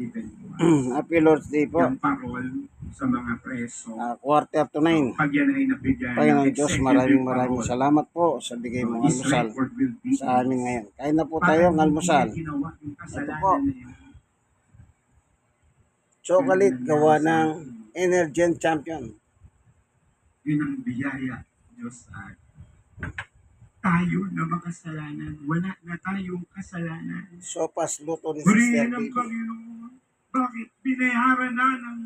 Given po. Happy Lord's Day po. Yung parol sa mga preso. Ah, quarter to nine. Pag yan ay nabigyan Panginoon Diyos, maraming maraming salamat po sa bigay mong almusal sa amin ngayon. Kain na po tayo ng almusal. Ito po. Chocolate gawa ng Energen Champion. Yun ang biyaya, Diyos at tayo na makasalanan. Wala na tayong kasalanan. Sopas luto ni Sister Purihin ang. Panginoon. Bakit? Binayaran na ng,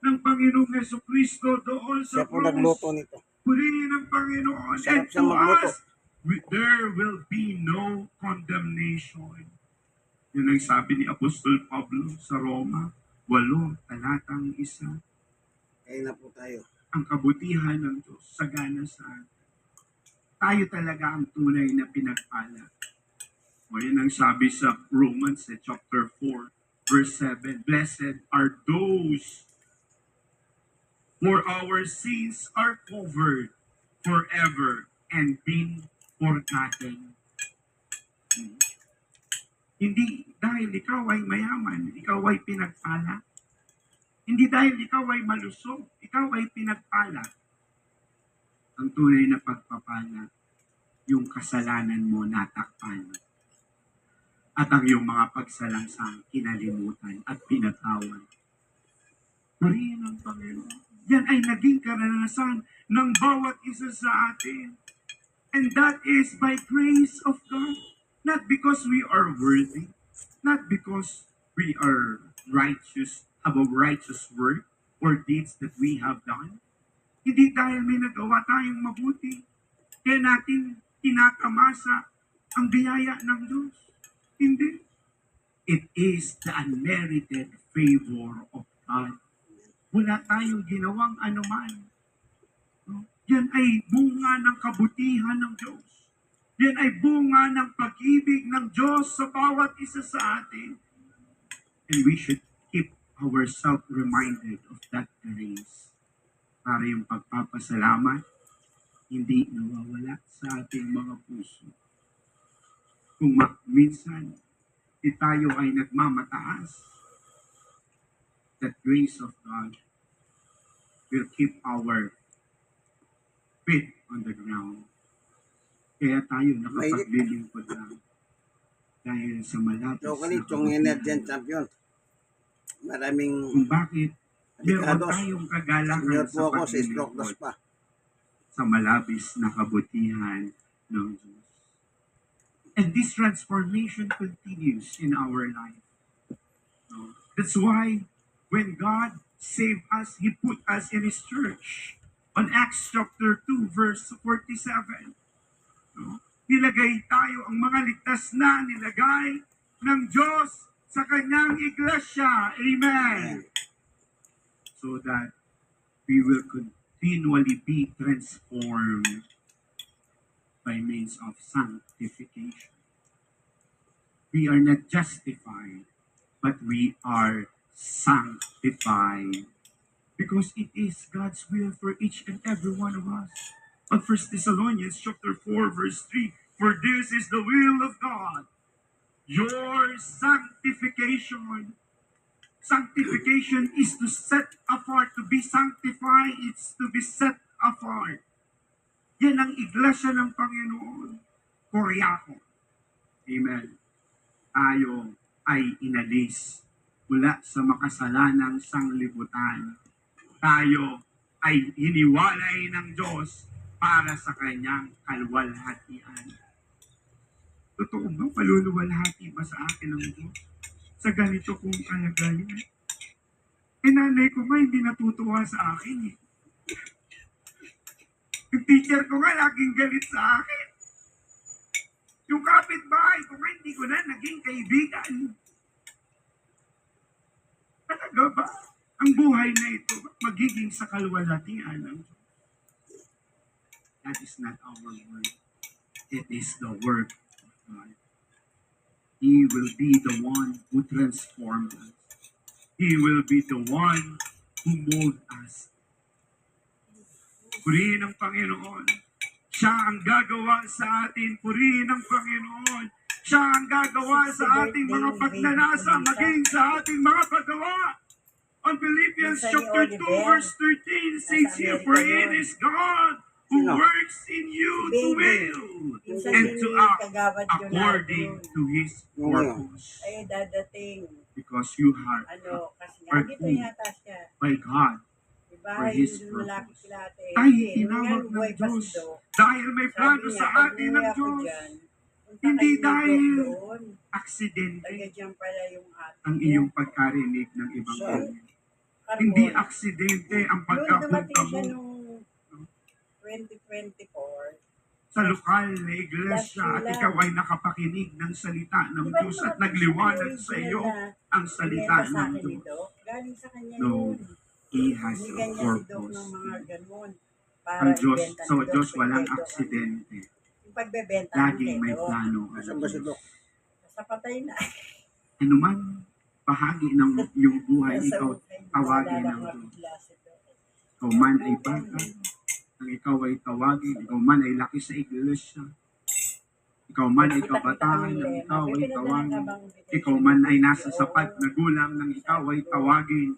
ng Panginoong Yeso Kristo doon sa Siya po nagluto nito. Purihin ang Panginoon. Sarap And siya to magluto. us, we- there will be no condemnation. Yun ang sabi ni Apostol Pablo sa Roma, walo, talatang isa. Kain na po tayo. Ang kabutihan ng Diyos sagana sa atin. Tayo talaga ang tunay na pinagpala. O yan ang sabi sa Romans eh, chapter 4, verse 7. Blessed are those for our sins are covered forever and been forgotten. Hmm. Hindi dahil ikaw ay mayaman, ikaw ay pinagpala. Hindi dahil ikaw ay malusog, ikaw ay pinagpala. Ang tunay na pagpapala, yung kasalanan mo natakpan. At ang iyong mga pagsalangsang kinalimutan at pinatawan. Purihin ang Panginoon. Yan ay naging karanasan ng bawat isa sa atin. And that is by grace of God. Not because we are worthy. Not because we are righteous, have a righteous work or deeds that we have done. Hindi dahil may nagawa tayong mabuti. Kaya natin tinatamasa ang biyaya ng Diyos. Hindi. It is the unmerited favor of God. Wala tayong ginawang anuman. Yan ay bunga ng kabutihan ng Diyos. Yan ay bunga ng pag-ibig ng Diyos sa bawat isa sa atin. And we should keep ourselves reminded of that grace para yung pagpapasalamat hindi nawawala sa ating mga puso. Kung minsan di tayo ay nagmamataas, that grace of God will keep our feet on the ground. Kaya tayo nakapaglilingkod lang dahil sa malapit Chocolate, yung kabutihan. Energen Champion. Maraming Kung bakit meron tayong kagalakan senior sa po ako sa stroke paglilingkod pa. Sa malabis na kabutihan ng Diyos. And this transformation continues in our life. No? That's why when God saved us, He put us in His church. On Acts chapter 2, verse 47. No? Nilagay tayo, ang mga ligtas na nilagay ng Diyos sa kanyang iglesia. Amen. So that we will continually be transformed by means of sanctification. We are not justified, but we are sanctified. Because it is God's will for each and every one of us. On 1 Thessalonians chapter 4, verse 3, For this is the will of God, your sanctification. Sanctification is to set apart, to be sanctified, it's to be set apart. Yan ang iglesia ng Panginoon. Koryako. Amen. Tayo ay inalis mula sa makasalanang sanglibutan. Tayo ay hiniwalay ng Diyos para sa kanyang kalwalhatian. Totoo ba? Paluluwalhati ba sa akin ng Diyos? Sa ganito kong kalagayan? Eh nanay ko nga hindi natutuwa sa akin eh. Yung teacher ko nga laging galit sa akin. Yung kapitbahay ko nga hindi ko na naging kaibigan. Talaga ba? Ang buhay na ito magiging sa kalwalhatian ng. That is not our work. It is the work of God. He will be the one who transforms us. He will be the one who molds us. Purihin ang Panginoon. Siya ang gagawa sa atin. Purihin ang Panginoon. Siya ang gagawa sa ating mga pagnanasa, maging sa ating mga paggawa. On Philippians chapter 2 Oliver, verse 13 says here, For it is God who works in you to will and to act according to His purpose. Ay, dadating. Because you are Ano, kasi nga, dito yata siya. by God. Diba? For His purpose. Hindi, tinawag ng Diyos. Dahil may plano sa atin ng Diyos. Hindi dahil. Aksidente ang iyong pagkarinig ng ibang. Carbon. Hindi aksidente ang pagkapunta mo nung 2024. sa lokal na iglesia at ikaw ay nakapakinig ng salita ng Di ba Diyos yung at nagliwanag sa iyo na ang salita ng Diyos. Galing sa kanya No. yun. He has a si purpose. ng mga ganun. Para Ang Diyos, sa Doc, Diyos walang aksidente. Yung pagbebenta Laging may plano Saan ba si. Doc? Sa patay na. Ano man, bahagi ng iyong buhay, ikaw tawagin ng Diyos. si. Ikaw man ay bata, ang ikaw ay tawagin, ikaw man ay laki sa iglesia, ikaw man ay kabataan, ang ikaw ay tawagin, ikaw man ay nasa sapat na gulang, nang ikaw ay tawagin,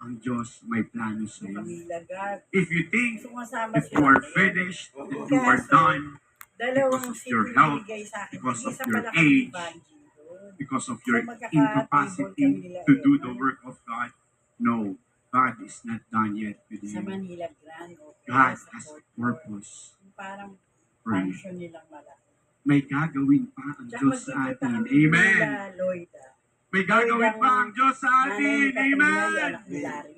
ang Diyos may plano sa iyo. If you think if you are finished, if you are done, because of your health, because of your age, because of your incapacity to do the work of God, no, God is not done yet with Sa you. Manila Grand. o God sa has Fort Worth. purpose Yung Parang for you. mansion nilang malaki. May gagawin pa ang Tsaka Diyos sa magkikita atin. kami Amen. nila. May gagawin pa ang Diyos sa Nanay atin. ni Katrina, yung Amen. anak ni Larry.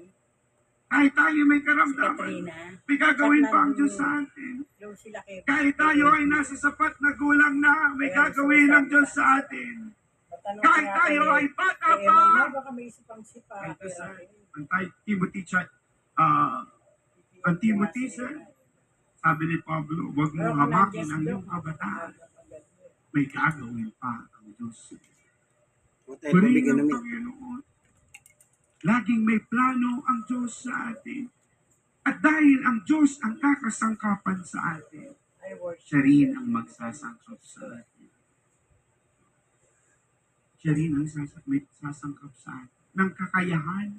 Kahit tayo may Si karamdaman, Katrina. may gagawin pa ang Diyos sa atin. Yung sila kay Kahit tayo ay nasa sapat na gulang na, may gagawin ang Diyos sa atin. Patanong Kahit ko nga tayo ay bata pa. Emma, baka may isipang sipa. Raquel. ang tayo, Timothy chat, ah, ang Timothy sa sabi ni Pablo, huwag mo hamakin ang iyong kabataan. May gagawin pa ang Diyos. Putay, Purihin bibigyan ng namin. Panginoon. Laging may plano ang Diyos sa atin. At dahil ang Diyos ang kakasangkapan sa atin, siya rin ang magsasangkap sa atin. Siya rin ang sasangkap sa atin ng kakayahan,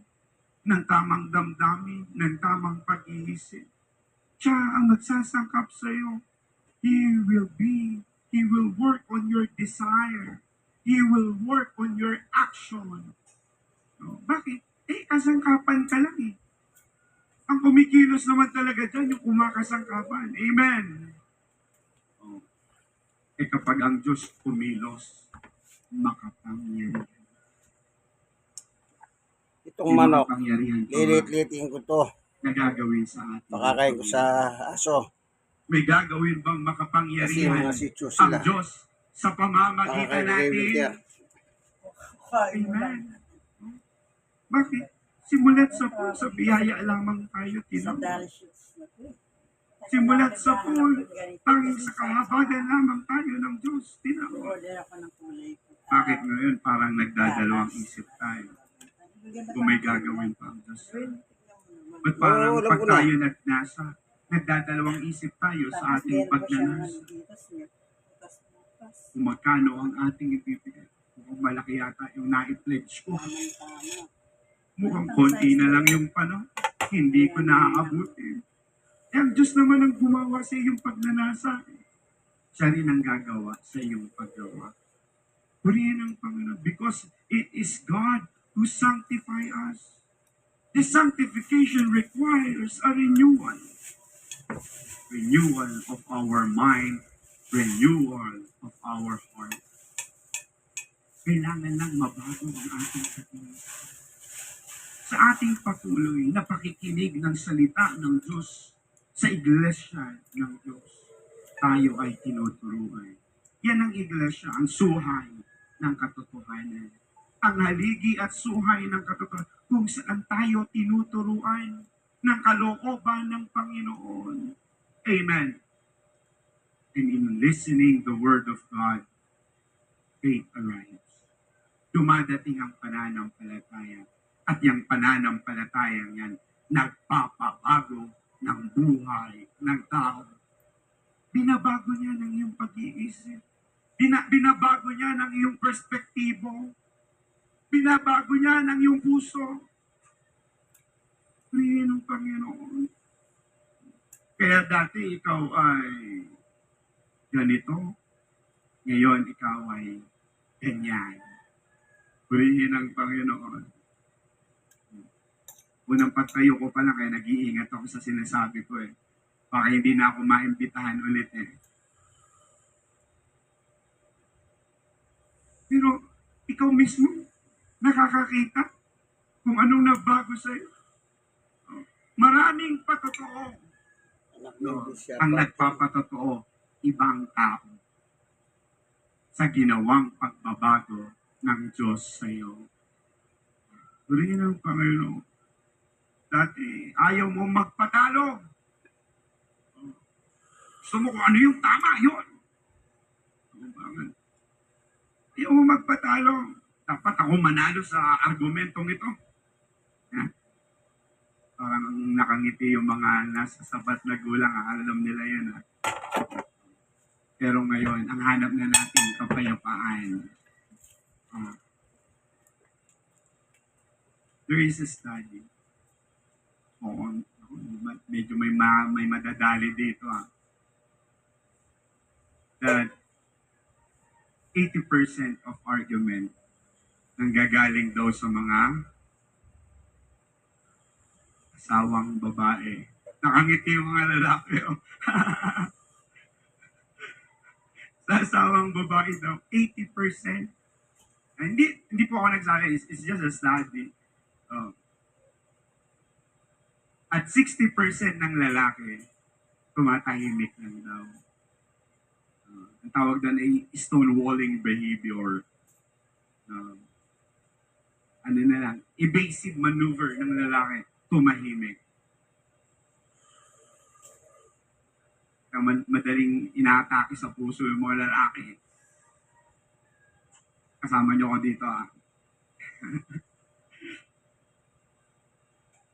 ng tamang damdamin, ng tamang pag-iisip. Siya ang magsasangkap sa iyo. He will be, He will work on your desire. He will work on your action. No, bakit? Eh, kasangkapan ka lang eh. Ang kumikilos naman talaga dyan, yung kumakasangkapan. Amen. Oh. Eh kapag ang Diyos kumilos, makapangyarihan. Itong manok, Makapangyarihan pa lilit-litin ko to. na gagawin sa atin. Pakakain ko sa aso. May gagawin bang makapangyarihan ang. Diyos sa pamamagitan natin? Amen. Bakit? Simulat sa sa biyaya lamang tayo to. Simulat sa pool, tanging sa kahabagan lamang tayo ng Diyos. Tinawag. Order ako ng kulay ko. Bakit ngayon parang nagdadalawang isip tayo? Kung may gagawin pa ang Diyos. Ba't parang pag tayo nagnasa, nagdadalawang isip tayo sa ating pagnanasa? Kung magkano ang ating ibibigay. Mukhang malaki yata yung na-pledge ko. Mukhang konti na lang yung pano. Hindi ko naaabutin. Eh, ang Diyos naman ang gumawa sa iyong pagnanasa. Siya rin ang gagawa sa iyong paggawa. Purihin ang Panginoon because it is God who sanctify us. The sanctification requires a renewal. Renewal of our mind, renewal of our heart. Kailangan lang mabago ang ating katawan. Sa ating patuloy na pakikinig ng salita ng Diyos sa iglesia ng Diyos, tayo ay tinuturuan. Yan ang iglesia, ang suhay ng katotohanan. Ang haligi at suhay ng katotohanan kung saan tayo tinuturuan ng kalooban ng Panginoon. Amen. And in listening the word of God, faith arrives. Dumadating ang pananampalataya. At yung pananampalatayang yan, nagpapabago ng buhay ng tao. Binabago niya ng iyong pag-iisip perspektibo. Binabago niya ng iyong puso. Purihin ng Panginoon. Kaya dati ikaw ay ganito. Ngayon ikaw ay ganyan. Purihin ng Panginoon. Unang pagtayo ko pala kaya nag-iingat ako sa sinasabi ko eh. Baka hindi na ako maimbitahan ulit eh. Ikaw mismo, nakakakita kung anong nagbago sa'yo. Maraming patotoo no, ang nagpapatotoo ibang tao sa ginawang pagbabago ng Diyos sa iyo. Purihin ang Panginoon. Dati, ayaw mo magpatalo. Gusto mo kung ano yung tama, yun. Oh, Ayaw mo magpatalo. Dapat ako manalo sa argumentong ito. Ha? Parang nakangiti yung mga nasa sabat na gulang. Alam nila yun. Ha? Pero ngayon, ang hanap na natin, kapayapaan. Ah. there is a study. Oo, medyo may, ma, may madadali dito ah. That 80% of argument nanggagaling daw sa mga asawang babae. Nakangiti yung mga lalaki. Oh. sa asawang babae daw, 80%. Ah, hindi, hindi po ako nagsabi, it's, it's just a study. Oh. At 60% ng lalaki, tumatahimik lang daw. Ang tawag doon ay stonewalling behavior. Ah, ano na lang, evasive maneuver ng lalaki, tumahimik. Ma- madaling inaatake sa puso yung mga lalaki. Kasama niyo ko dito ah.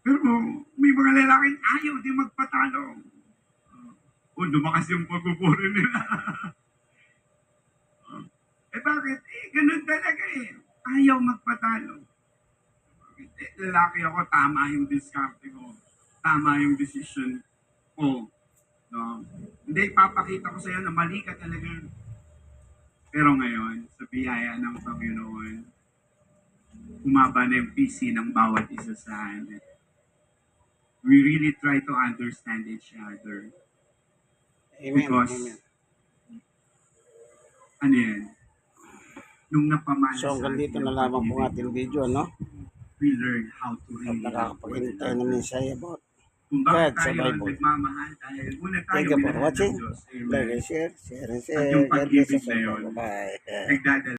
Pero may mga lalaking ayaw di magpatalo. O lumakas yung pagpupuri nila. ganun talaga eh. Ayaw magpatalo. Lalaki ako, tama yung discarte ko. Tama yung decision ko. No? Hindi, ipapakita ko sa iyo na mali ka talaga. Pero ngayon, sa biyaya ng Panginoon, umaba na yung PC ng bawat isa sa atin. We really try to understand each other. Amen. Because, Amen. ano yan, nung napamana So hanggang dito na ang lamang po ating video, no? We learn how to At really love one nakakapagintay ng mensahe about Kung bakit sa tayo Bible. nagmamahal dahil una tayo Thank you for watching. Like and share, share and At share. yung God bless pag-ibig us na all. Nagdadala